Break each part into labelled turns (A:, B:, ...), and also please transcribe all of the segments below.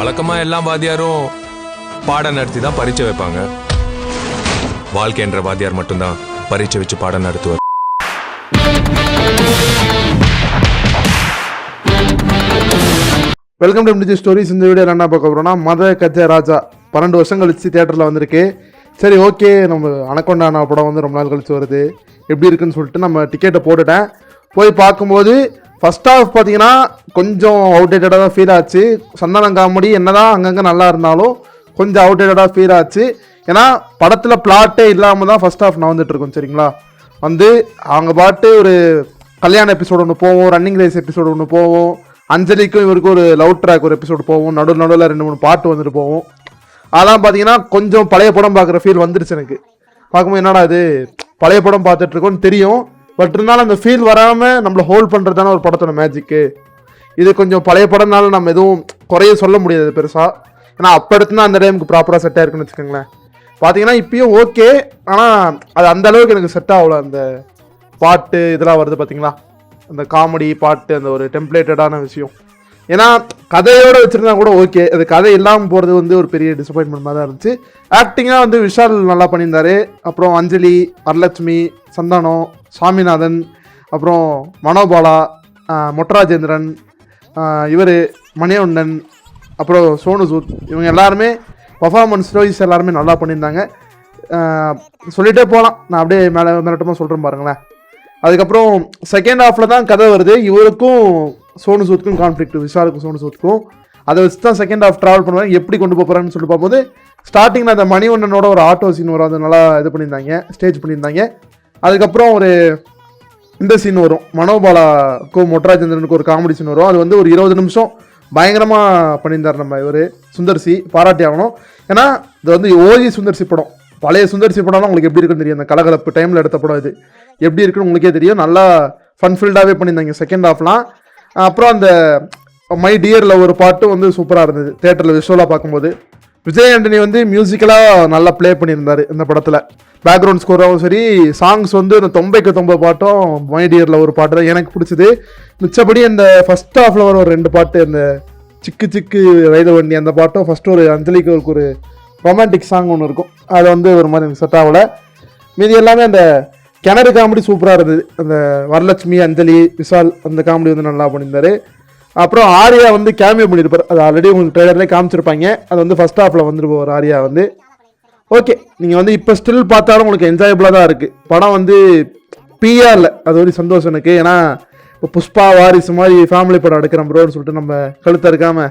A: வழக்கமா எல்லா வாத்தியாரும் பாடம் நடத்தி தான் பரீட்சை வைப்பாங்க. வாழ்க்கை என்ற வாத்தியார் மட்டும்தான் பரீட்சை வச்சு பாடம் நடத்துவார்.
B: வெல்கம் டு முடிஞ்ச ஸ்டோரிஸ் இந்த வீடியோ என்ன பார்க்க போகிறோம்னா மத கஜ ராஜா பன்னெண்டு வருஷம் கழிச்சு தேட்டரில் வந்திருக்கு. சரி ஓகே நம்ம அனக்கொண்டான படம் வந்து ரொம்ப நாள் கழிச்சு வருது. எப்படி இருக்குன்னு சொல்லிட்டு நம்ம டிக்கெட்டை போட்டுட்டேன். போய் பார்க்கும்போது ஃபர்ஸ்ட் ஆஃப் பார்த்தீங்கன்னா கொஞ்சம் அவுடேட்டடாக தான் ஃபீல் ஆச்சு. சந்தானம் காமெடி என்னதான் அங்கங்கே நல்லா இருந்தாலும் கொஞ்சம் அவுடேட்டடாக ஃபீல் ஆச்சு. ஏன்னா படத்தில் பிளாட்டே இல்லாமல் தான் ஃபர்ஸ்ட் ஆஃப் நான் வந்துட்டு இருக்கோம் சரிங்களா? வந்து அவங்க பாட்டு ஒரு கல்யாண எபிசோடு ஒன்று போவோம் ரன்னிங் ரேஸ் எபிசோடு ஒன்று போவோம் அஞ்சலிக்கும் இவருக்கும் ஒரு லவ் ட்ராக் ஒரு எபிசோடு போவோம் நடுவில் நடுவில் ரெண்டு மூணு பாட்டு வந்துட்டு போவோம். அதெல்லாம் பார்த்தீங்கன்னா கொஞ்சம் பழைய படம் பார்க்குற ஃபீல் வந்துருச்சு எனக்கு. பார்க்கும்போது என்னடா இது? பழைய படம் பார்த்துட்ருக்கோன்னு தெரியும். பட் இருந்தாலும் அந்த ஃபீல் வராமல் நம்மளை ஹோல்ட் பண்ணுறது தானே ஒரு படத்தோட மேஜிக்கு இது கொஞ்சம் பழைய படம்னால நம்ம எதுவும் குறைய சொல்ல முடியாது பெருசாக ஏன்னா அப்போ எடுத்துனா அந்த டைமுக்கு ப்ராப்பராக செட் ஆயிருக்குன்னு வச்சுக்கோங்களேன். பார்த்தீங்கன்னா இப்பயும் ஓகே ஆனால் அது அந்த அளவுக்கு எனக்கு செட் ஆகல. அந்த பாட்டு இதெல்லாம் வருது பார்த்தீங்களா அந்த காமெடி பாட்டு அந்த ஒரு டெம்ப்ளேட்டடான விஷயம். ஏன்னா கதையோடு வச்சுருந்தா கூட ஓகே அது கதை இல்லாமல் போகிறது வந்து ஒரு பெரிய டிசப்பாயின்மெண்ட் மாதிரி தான் இருந்துச்சு. ஆக்டிங்காக வந்து விஷால் நல்லா பண்ணியிருந்தாரு. அப்புறம் அஞ்சலி வரலட்சுமி சந்தானம் சாமிநாதன் அப்புறம் மனோபாலா மொட்ராஜேந்திரன் மொட்டராஜேந்திரன் இவர் மணிவண்ணன் அப்புறம் சோனு சூத் இவங்க எல்லாருமே பர்ஃபார்மன்ஸ் வைஸ் எல்லாருமே நல்லா பண்ணியிருந்தாங்க. சொல்லிகிட்டே போகலாம் நான் அப்படியே மேலே மேலட்டமாக சொல்கிறேன் பாருங்களேன். அதுக்கப்புறம் செகண்ட் ஹாஃபில் தான் கதை வருது. இவருக்கும் சோனு சூத்துக்கும் கான்ஃப்ளிக்ட் விஷாலுக்கும் சோனு சூத்துக்கும் அதை வச்சு தான் செகண்ட் ஹாஃப் ட்ராவல் பண்ணுவாங்க எப்படி கொண்டு போகிறான்னு சொல்லிட்டு பார்க்கும்போது ஸ்டார்டிங்கில் அந்த மணிவண்ணனோட ஒரு ஆட்டோ சீன் வரும். அதை நல்லா இது பண்ணியிருந்தாங்க. ஸ்டேஜ் பண்ணியிருந்தாங்க. அதுக்கப்புறம் ஒரு இந்த சீன் வரும். மனோபாலாக்கும் மொட்டராஜேந்திரனுக்கு ஒரு காமெடி சீன் வரும். அது வந்து ஒரு இருபது நிமிஷம் பயங்கரமாக பண்ணியிருந்தார் நம்ம இவர் சுந்தர்சி. பாராட்டி ஆகணும். ஏன்னா இது வந்து ஓஜி சுந்தர்சி படம். பழைய சுந்தர்சி படம்லாம் உங்களுக்கு எப்படி இருக்குன்னு தெரியும். அந்த கலகலப்பு டைமில் எடுத்த படம் இது. எப்படி இருக்குன்னு உங்களுக்கே தெரியும். நல்லா ஃபன்ஃபில்டாகவே பண்ணியிருந்தாங்க. செகண்ட் ஹாஃப்லாம் அப்புறம் அந்த மை டியரில் ஒரு பாட்டு வந்து சூப்பராக இருந்தது. தேட்டரில் விஷுவலாக பார்க்கும்போது. விஜய் ஆண்டனி வந்து மியூசிக்கலாக நல்லா ப்ளே பண்ணியிருந்தார் இந்த படத்தில். பேக்ரவுண்ட் ஸ்கோராகவும் சரி சாங்ஸ் வந்து இந்த தொம்பைக்கு தொம்பை பாட்டும் மைடியரில் ஒரு பாட்டு தான் எனக்கு பிடிச்சது. மிச்சபடி அந்த ஃபர்ஸ்ட் ஹாஃபில் வர ஒரு ரெண்டு பாட்டு அந்த சிக்கு சிக்கு வயது வண்டி அந்த பாட்டும் ஃபஸ்ட்டு ஒரு அஞ்சலிக்கு ஒரு ஒரு ரொமான்டிக் சாங் ஒன்று இருக்கும். அது வந்து ஒரு மாதிரி எனக்கு செட் ஆகலை. மீதி எல்லாமே அந்த கிணறு காமெடி சூப்பராக இருந்தது. அந்த வரலட்சுமி அஞ்சலி விஷால் அந்த காமெடி வந்து நல்லா பண்ணியிருந்தார். அப்புறம் ஆர்யா வந்து கேமியோ பண்ணியிருப்பார் அது ஆல்ரெடி உங்களுக்கு ட்ரெய்லர்லேயே காமிச்சிருப்பாங்க. அது வந்து ஃபர்ஸ்ட் ஹாஃபில் வந்துட்டு போவார் ஆர்யா வந்து. ஓகே நீங்கள் வந்து இப்போ ஸ்டில் பார்த்தாலும் உங்களுக்கு என்ஜாயபுளாக தான் இருக்குது படம் வந்து பிஆரில் இல்லை அது ஒரு சந்தோஷம் எனக்கு. ஏன்னா இப்போ புஷ்பா வாரிசு மாதிரி ஃபேமிலி படம் எடுக்கிற ப்ரோன்னு சொல்லிட்டு நம்ம கழுத்த இருக்காமல்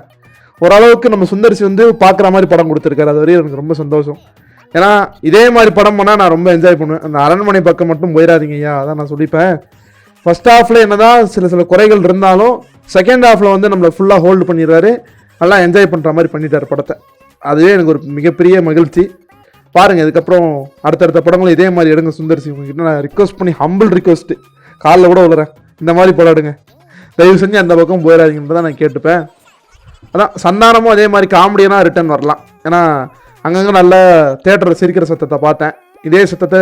B: ஓரளவுக்கு நம்ம சுந்தரிசி வந்து பார்க்குற மாதிரி படம் கொடுத்துருக்காரு. அது வரையும் எனக்கு ரொம்ப சந்தோஷம். ஏன்னா இதே மாதிரி படம் பண்ணால் நான் ரொம்ப என்ஜாய் பண்ணுவேன். அந்த அரண்மனை பக்கம் மட்டும் போயிடாதீங்க ஐயா. அதான் நான் சொல்லிப்பேன். ஃபர்ஸ்ட் ஹாஃபில் என்னதான் சில சில குறைகள் இருந்தாலும் செகண்ட் ஹாஃபில் வந்து நம்மளை ஃபுல்லாக ஹோல்டு பண்ணிடுறாரு. நல்லா என்ஜாய் பண்ணுற மாதிரி பண்ணிட்டார் படத்தை. அதுவே எனக்கு ஒரு மிகப்பெரிய மகிழ்ச்சி. பாருங்கள் இதுக்கப்புறம் அடுத்தடுத்த படங்களும் இதே மாதிரி எடுங்க சுந்தர்சி உங்ககிட்ட நான் ரிக்வஸ்ட் பண்ணி ஹம்பிள் ரிக்வஸ்ட்டு காலில் கூட விழுறேன் இந்த மாதிரி படம் எடுங்க. தயவு செஞ்சு அந்த பக்கம் போயிடாதீங்கன்றதான் நான் கேட்டுப்பேன். அதான் சந்தானமும் அதே மாதிரி காமெடியெல்லாம் ரிட்டர்ன் வரலாம். ஏன்னா அங்கங்கே நல்ல தேட்டரில் சிரிக்கிற சத்தத்தை பார்த்தேன். இதே சத்தத்தை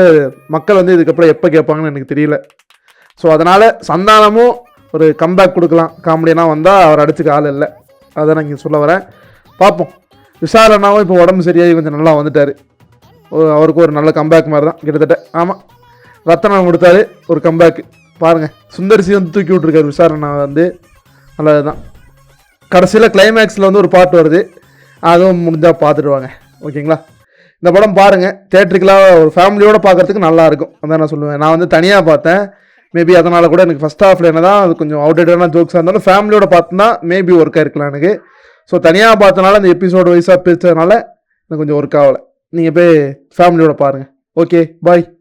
B: மக்கள் வந்து இதுக்கப்புறம் எப்போ கேட்பாங்கன்னு எனக்கு தெரியல. ஸோ அதனால் சந்தானமும் ஒரு கம்பேக் கொடுக்கலாம். காமெடியெல்லாம் வந்தால் அவர் அடிச்சுக்க ஆள் இல்லை. அதை நான் இங்கே சொல்ல வரேன். பார்ப்போம். விஷால் இப்போ உடம்பு சரியாகி கொஞ்சம் நல்லா வந்துட்டார். அவருக்கு ஒரு நல்ல கம்பேக் மாதிரி தான் கிட்டத்தட்ட. ஆமாம் ரத்தனம் கொடுத்தாரு ஒரு கம்பேக் பாருங்கள் சுந்தரிசி வந்து தூக்கி விட்ருக்காரு விசாரணை வந்து நல்லது தான் கடைசியில் கிளைமேக்ஸில் வந்து ஒரு பாட்டு வருது. அதுவும் முடிஞ்சால் பார்த்துட்டு வாங்க. ஓகேங்களா? இந்த படம் பாருங்கள் தேட்டருக்கெலாம் ஒரு ஃபேமிலியோடு பார்க்கறதுக்கு நல்லாயிருக்கும் அதான் நான் சொல்லுவேன். நான் வந்து தனியாக பார்த்தேன். மேபி அதனால் கூட எனக்கு ஃபஸ்ட் ஹாஃபில் என்ன தான் அது கொஞ்சம் அவுடேட்டடான ஜோக்ஸாக இருந்தாலும் ஃபேமிலியோட பார்த்தா மேபி ஒர்க் ஆயிருக்கலாம் எனக்கு. ஸோ தனியாக பார்த்தனால அந்த எபிசோடு வைஸாக பிரித்ததுனால எனக்கு கொஞ்சம் ஒர்க் ஆகலை. நீங்கள் போய் ஃபேமிலியோட பாருங்கள் ஓகே பாய்